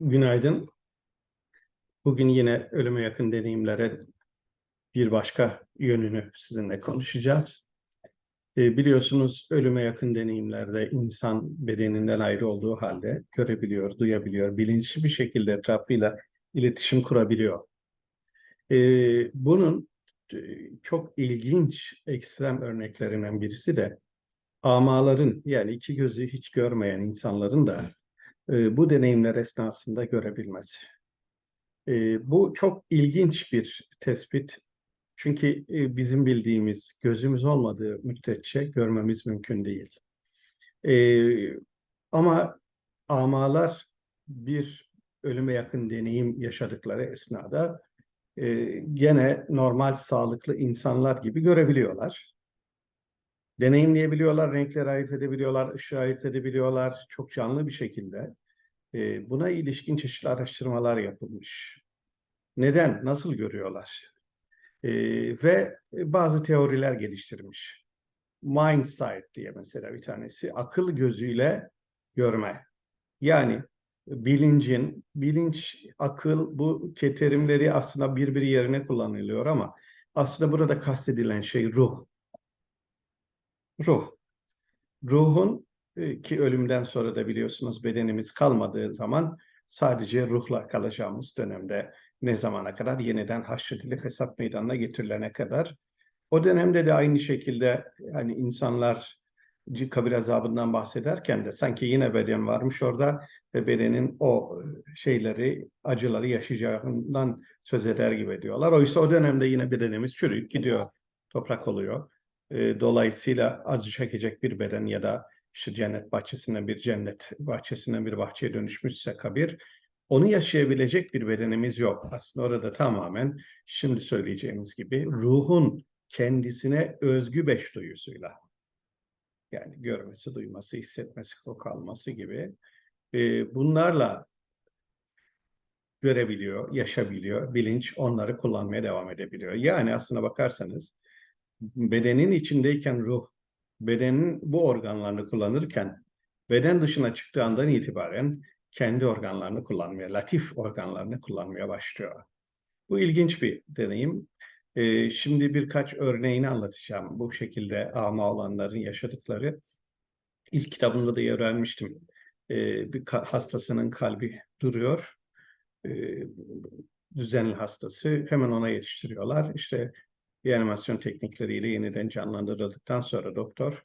Günaydın. Bugün yine ölüme yakın deneyimlere bir başka yönünü sizinle konuşacağız. E, biliyorsunuz ölüme yakın deneyimlerde insan bedeninden ayrı olduğu halde görebiliyor, duyabiliyor, bilinçli bir şekilde etrafıyla iletişim kurabiliyor. E, bunun e, çok ilginç ekstrem örneklerinden birisi de amaların yani iki gözü hiç görmeyen insanların da e, bu deneyimler esnasında görebilmesi. E, bu çok ilginç bir tespit. Çünkü e, bizim bildiğimiz gözümüz olmadığı müddetçe görmemiz mümkün değil. E, ama amalar bir ölüme yakın deneyim yaşadıkları esnada e, gene normal sağlıklı insanlar gibi görebiliyorlar. Deneyimleyebiliyorlar, renkleri ayırt edebiliyorlar, ışığı ayırt edebiliyorlar çok canlı bir şekilde. E, buna ilişkin çeşitli araştırmalar yapılmış. Neden, nasıl görüyorlar? E, ve bazı teoriler geliştirmiş. Mindsight diye mesela bir tanesi, akıl gözüyle görme. Yani bilincin, bilinç, akıl bu terimleri aslında birbiri yerine kullanılıyor ama aslında burada kastedilen şey ruh. Ruh. Ruhun e, ki ölümden sonra da biliyorsunuz bedenimiz kalmadığı zaman sadece ruhla kalacağımız dönemde ne zamana kadar yeniden haşredilip hesap meydanına getirilene kadar. O dönemde de aynı şekilde yani insanlar kabir azabından bahsederken de sanki yine beden varmış orada ve bedenin o şeyleri, acıları yaşayacağından söz eder gibi diyorlar. Oysa o dönemde yine bedenimiz çürüyüp gidiyor, toprak oluyor. E, dolayısıyla acı çekecek bir beden ya da işte cennet bahçesinden bir cennet bahçesinden bir bahçeye dönüşmüşse kabir, onu yaşayabilecek bir bedenimiz yok. Aslında orada tamamen şimdi söyleyeceğimiz gibi ruhun kendisine özgü beş duyusuyla yani görmesi, duyması, hissetmesi, koku alması gibi e, bunlarla görebiliyor, yaşabiliyor, bilinç onları kullanmaya devam edebiliyor. Yani aslına bakarsanız bedenin içindeyken ruh, bedenin bu organlarını kullanırken beden dışına çıktığı andan itibaren kendi organlarını kullanmaya, latif organlarını kullanmaya başlıyor. Bu ilginç bir deneyim. Ee, şimdi birkaç örneğini anlatacağım. Bu şekilde ama olanların yaşadıkları. İlk kitabımda da yer vermiştim. Ee, bir hastasının kalbi duruyor. Ee, düzenli hastası. Hemen ona yetiştiriyorlar. İşte reanimasyon teknikleriyle yeniden canlandırıldıktan sonra doktor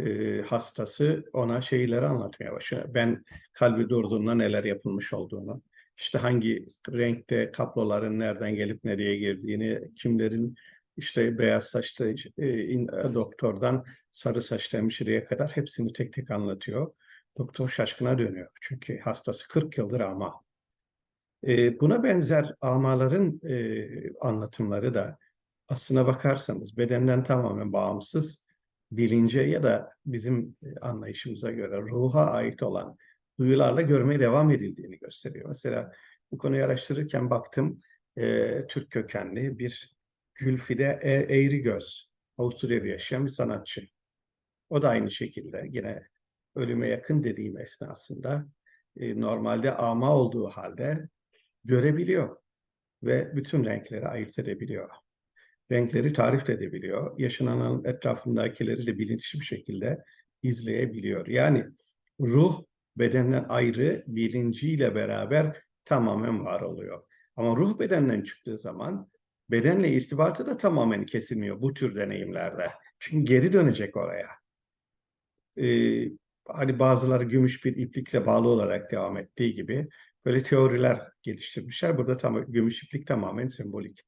e, hastası ona şeyleri anlatmaya başlıyor. Ben kalbi durduğunda neler yapılmış olduğunu, işte hangi renkte kabloların nereden gelip nereye girdiğini, kimlerin işte beyaz saçlı e, doktordan sarı saçlı hemşireye kadar hepsini tek tek anlatıyor. Doktor şaşkına dönüyor. Çünkü hastası 40 yıldır ama. E, buna benzer amaların e, anlatımları da aslına bakarsanız bedenden tamamen bağımsız bilince ya da bizim e, anlayışımıza göre ruha ait olan duyularla görmeye devam edildiğini gösteriyor. Mesela bu konuyu araştırırken baktım e, Türk kökenli bir Gülfide e, Eğrigöz, Avusturya'da yaşayan bir sanatçı. O da aynı şekilde yine ölüme yakın dediğim esnasında e, normalde ama olduğu halde görebiliyor ve bütün renkleri ayırt edebiliyor renkleri tarif edebiliyor. Yaşanan etrafındakileri de bilinçli bir şekilde izleyebiliyor. Yani ruh bedenden ayrı bilinciyle beraber tamamen var oluyor. Ama ruh bedenden çıktığı zaman bedenle irtibatı da tamamen kesilmiyor bu tür deneyimlerde. Çünkü geri dönecek oraya. Ee, hani bazıları gümüş bir iplikle bağlı olarak devam ettiği gibi böyle teoriler geliştirmişler. Burada tam gümüş iplik tamamen sembolik.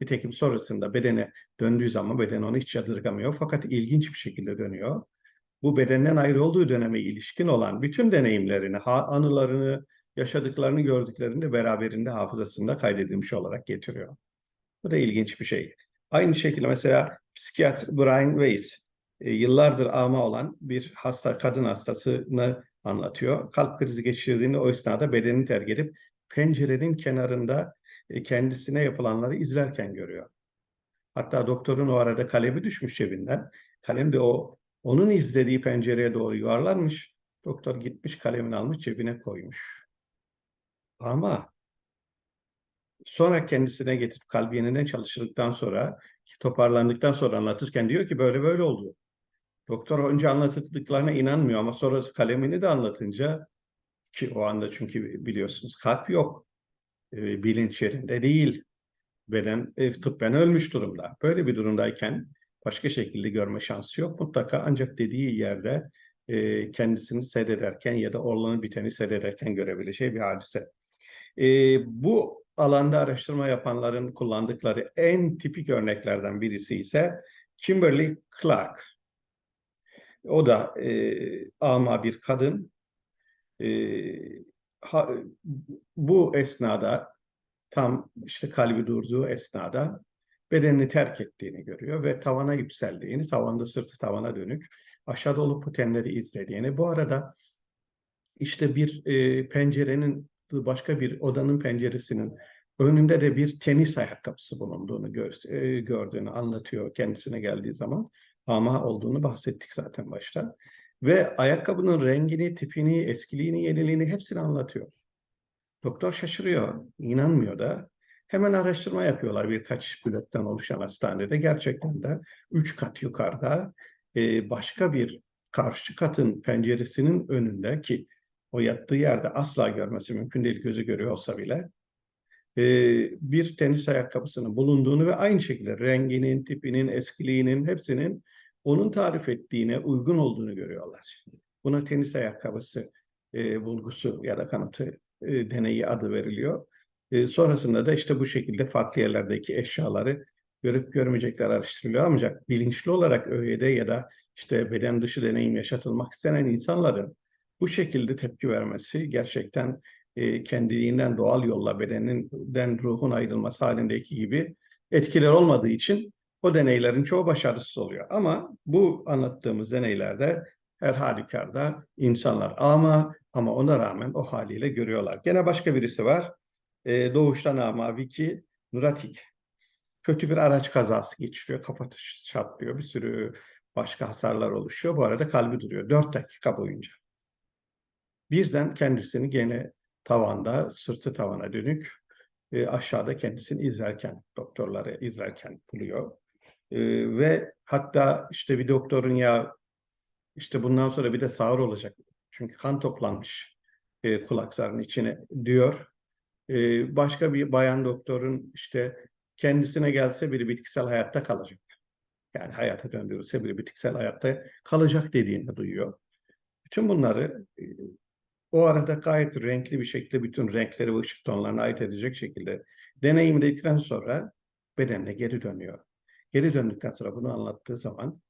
Nitekim sonrasında bedene döndüğü zaman beden onu hiç yadırgamıyor. Fakat ilginç bir şekilde dönüyor. Bu bedenden ayrı olduğu döneme ilişkin olan bütün deneyimlerini, anılarını, yaşadıklarını, gördüklerini de beraberinde hafızasında kaydedilmiş olarak getiriyor. Bu da ilginç bir şey. Aynı şekilde mesela psikiyatr Brian Weiss e, yıllardır ama olan bir hasta kadın hastasını anlatıyor. Kalp krizi geçirdiğinde o esnada bedenini terk edip pencerenin kenarında kendisine yapılanları izlerken görüyor. Hatta doktorun o arada kalemi düşmüş cebinden. Kalem de o onun izlediği pencereye doğru yuvarlanmış. Doktor gitmiş kalemini almış cebine koymuş. Ama sonra kendisine getirip kalbi yeniden çalıştırdıktan sonra toparlandıktan sonra anlatırken diyor ki böyle böyle oldu. Doktor önce anlatıldıklarına inanmıyor ama sonra kalemini de anlatınca ki o anda çünkü biliyorsunuz kalp yok. E, bilinç yerinde değil. Beden e, tıbben ölmüş durumda. Böyle bir durumdayken başka şekilde görme şansı yok. Mutlaka ancak dediği yerde e, kendisini seyrederken ya da olanı biteni seyrederken görebileceği bir hadise. E, bu alanda araştırma yapanların kullandıkları en tipik örneklerden birisi ise Kimberly Clark. O da e, ama bir kadın. E, ha, bu esnada tam işte kalbi durduğu esnada bedenini terk ettiğini görüyor ve tavana yükseldiğini, tavanda sırtı tavana dönük aşağıda olup putenleri izlediğini. Bu arada işte bir e, pencerenin başka bir odanın penceresinin önünde de bir tenis ayakkabısı bulunduğunu gör, e, gördüğünü anlatıyor kendisine geldiği zaman. Ama olduğunu bahsettik zaten başta. Ve ayakkabının rengini, tipini, eskiliğini, yeniliğini hepsini anlatıyor. Doktor şaşırıyor, inanmıyor da. Hemen araştırma yapıyorlar birkaç biletten oluşan hastanede. Gerçekten de üç kat yukarıda e, başka bir karşı katın penceresinin önünde ki o yattığı yerde asla görmesi mümkün değil gözü görüyor olsa bile e, bir tenis ayakkabısının bulunduğunu ve aynı şekilde renginin, tipinin, eskiliğinin hepsinin onun tarif ettiğine uygun olduğunu görüyorlar. Buna tenis ayakkabısı e, bulgusu ya da kanıtı e, deneyi adı veriliyor. E, sonrasında da işte bu şekilde farklı yerlerdeki eşyaları görüp görmeyecekler araştırılıyor. Ancak bilinçli olarak ÖYD ya da işte beden dışı deneyim yaşatılmak istenen insanların bu şekilde tepki vermesi gerçekten e, kendiliğinden doğal yolla bedeninden ruhun ayrılması halindeki gibi etkiler olmadığı için o deneylerin çoğu başarısız oluyor. Ama bu anlattığımız deneylerde her halükarda insanlar ama ama ona rağmen o haliyle görüyorlar. Gene başka birisi var. E, doğuştan ama Vicky Nuratik. Kötü bir araç kazası geçiriyor. Kapatı çatlıyor. Bir sürü başka hasarlar oluşuyor. Bu arada kalbi duruyor. Dört dakika boyunca. Birden kendisini gene tavanda, sırtı tavana dönük e, aşağıda kendisini izlerken, doktorları izlerken buluyor. E, ve hatta işte bir doktorun ya işte bundan sonra bir de sağır olacak. Çünkü kan toplanmış e, kulak zarının içine diyor. E, başka bir bayan doktorun işte kendisine gelse biri bitkisel hayatta kalacak. Yani hayata döndürülse biri bitkisel hayatta kalacak dediğini duyuyor. Bütün bunları e, o arada gayet renkli bir şekilde bütün renkleri ve ışık tonlarına ait edecek şekilde deneyimledikten sonra bedenine geri dönüyor. Geri döndükten sonra bunu anlattığı zaman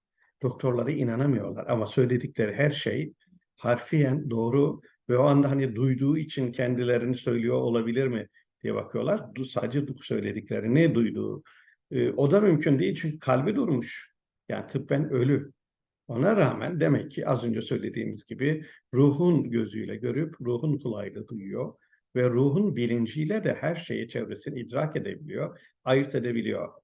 doktorları inanamıyorlar ama söyledikleri her şey harfiyen doğru ve o anda hani duyduğu için kendilerini söylüyor olabilir mi diye bakıyorlar. Sadece söyledikleri ne duyduğu. Ee, o da mümkün değil çünkü kalbi durmuş. Yani tıbben ölü. Ona rağmen demek ki az önce söylediğimiz gibi ruhun gözüyle görüp ruhun kulağıyla duyuyor ve ruhun bilinciyle de her şeyi çevresini idrak edebiliyor, ayırt edebiliyor.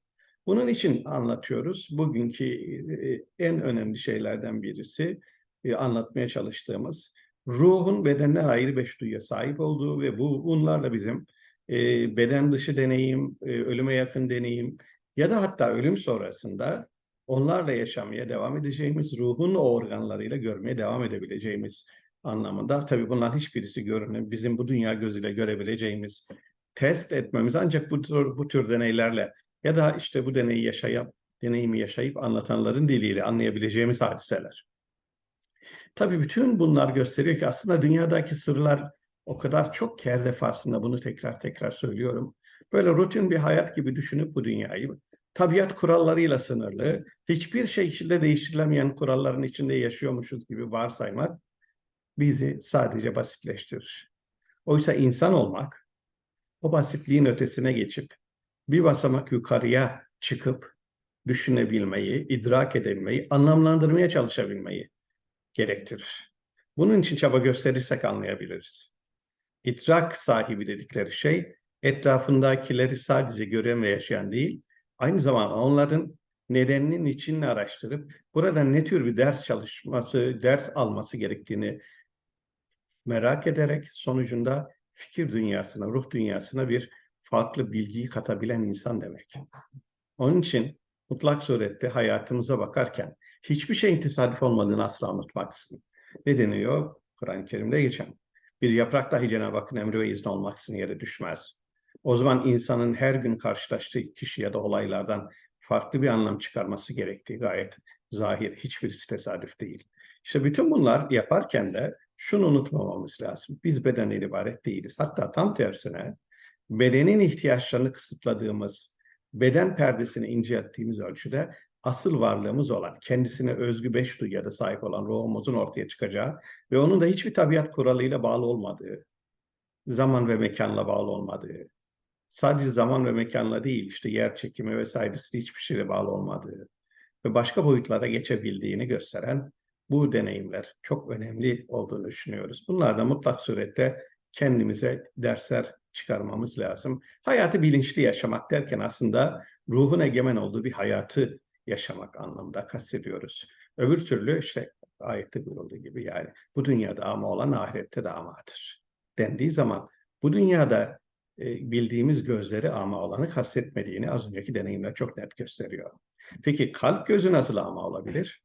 Bunun için anlatıyoruz. Bugünkü e, en önemli şeylerden birisi e, anlatmaya çalıştığımız ruhun bedenden ayrı beş duyuya sahip olduğu ve bu bunlarla bizim e, beden dışı deneyim, ölüme yakın deneyim ya da hatta ölüm sonrasında onlarla yaşamaya devam edeceğimiz, ruhun o organlarıyla görmeye devam edebileceğimiz anlamında. Tabii bunların hiçbirisi görünür. Bizim bu dünya gözüyle görebileceğimiz, test etmemiz ancak bu tür, bu tür deneylerle ya da işte bu deneyi yaşayıp, deneyimi yaşayıp anlatanların diliyle anlayabileceğimiz hadiseler. Tabii bütün bunlar gösteriyor ki aslında dünyadaki sırlar o kadar çok her defasında bunu tekrar tekrar söylüyorum. Böyle rutin bir hayat gibi düşünüp bu dünyayı tabiat kurallarıyla sınırlı, hiçbir şekilde değiştirilemeyen kuralların içinde yaşıyormuşuz gibi varsaymak bizi sadece basitleştirir. Oysa insan olmak, o basitliğin ötesine geçip bir basamak yukarıya çıkıp düşünebilmeyi, idrak edebilmeyi, anlamlandırmaya çalışabilmeyi gerektirir. Bunun için çaba gösterirsek anlayabiliriz. İdrak sahibi dedikleri şey etrafındakileri sadece gören ve yaşayan değil, aynı zamanda onların nedeninin içini araştırıp burada ne tür bir ders çalışması, ders alması gerektiğini merak ederek sonucunda fikir dünyasına, ruh dünyasına bir farklı bilgiyi katabilen insan demek. Onun için mutlak surette hayatımıza bakarken hiçbir şeyin tesadüf olmadığını asla unutmaksın. Ne deniyor? Kur'an-ı Kerim'de geçen. Bir yaprak dahi Cenab-ı Hakk'ın emri ve izni olmaksızın yere düşmez. O zaman insanın her gün karşılaştığı kişi ya da olaylardan farklı bir anlam çıkarması gerektiği gayet zahir. Hiçbirisi tesadüf değil. İşte bütün bunlar yaparken de şunu unutmamamız lazım. Biz bedenden ibaret değiliz. Hatta tam tersine bedenin ihtiyaçlarını kısıtladığımız, beden perdesini incelttiğimiz ölçüde asıl varlığımız olan, kendisine özgü beş duyuya da sahip olan ruhumuzun ortaya çıkacağı ve onun da hiçbir tabiat kuralıyla bağlı olmadığı, zaman ve mekanla bağlı olmadığı, sadece zaman ve mekanla değil, işte yer çekimi vesairesi hiçbir şeyle bağlı olmadığı ve başka boyutlara geçebildiğini gösteren bu deneyimler çok önemli olduğunu düşünüyoruz. Bunlardan mutlak surette kendimize dersler çıkarmamız lazım. Hayatı bilinçli yaşamak derken aslında ruhun egemen olduğu bir hayatı yaşamak anlamında kastediyoruz. Öbür türlü işte ayette buyurulduğu gibi yani bu dünyada ama olan ahirette de amadır dendiği zaman bu dünyada e, bildiğimiz gözleri ama olanı kastetmediğini az önceki deneyimler çok net gösteriyor. Peki kalp gözü nasıl ama olabilir?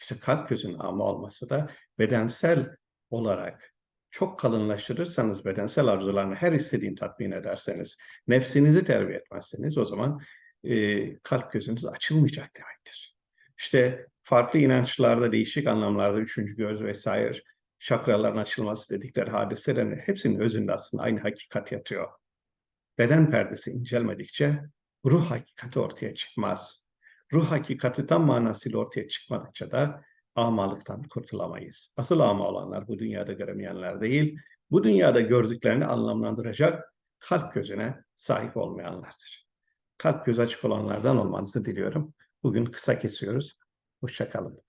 İşte kalp gözünün ama olması da bedensel olarak çok kalınlaştırırsanız bedensel arzularını her istediğin tatmin ederseniz, nefsinizi terbiye etmezseniz o zaman e, kalp gözünüz açılmayacak demektir. İşte farklı inançlarda değişik anlamlarda üçüncü göz vesaire şakraların açılması dedikleri hadiselerin hepsinin özünde aslında aynı hakikat yatıyor. Beden perdesi incelmedikçe ruh hakikati ortaya çıkmaz. Ruh hakikati tam manasıyla ortaya çıkmadıkça da amalıktan kurtulamayız. Asıl ama olanlar bu dünyada göremeyenler değil, bu dünyada gördüklerini anlamlandıracak kalp gözüne sahip olmayanlardır. Kalp göz açık olanlardan olmanızı diliyorum. Bugün kısa kesiyoruz. Hoşçakalın.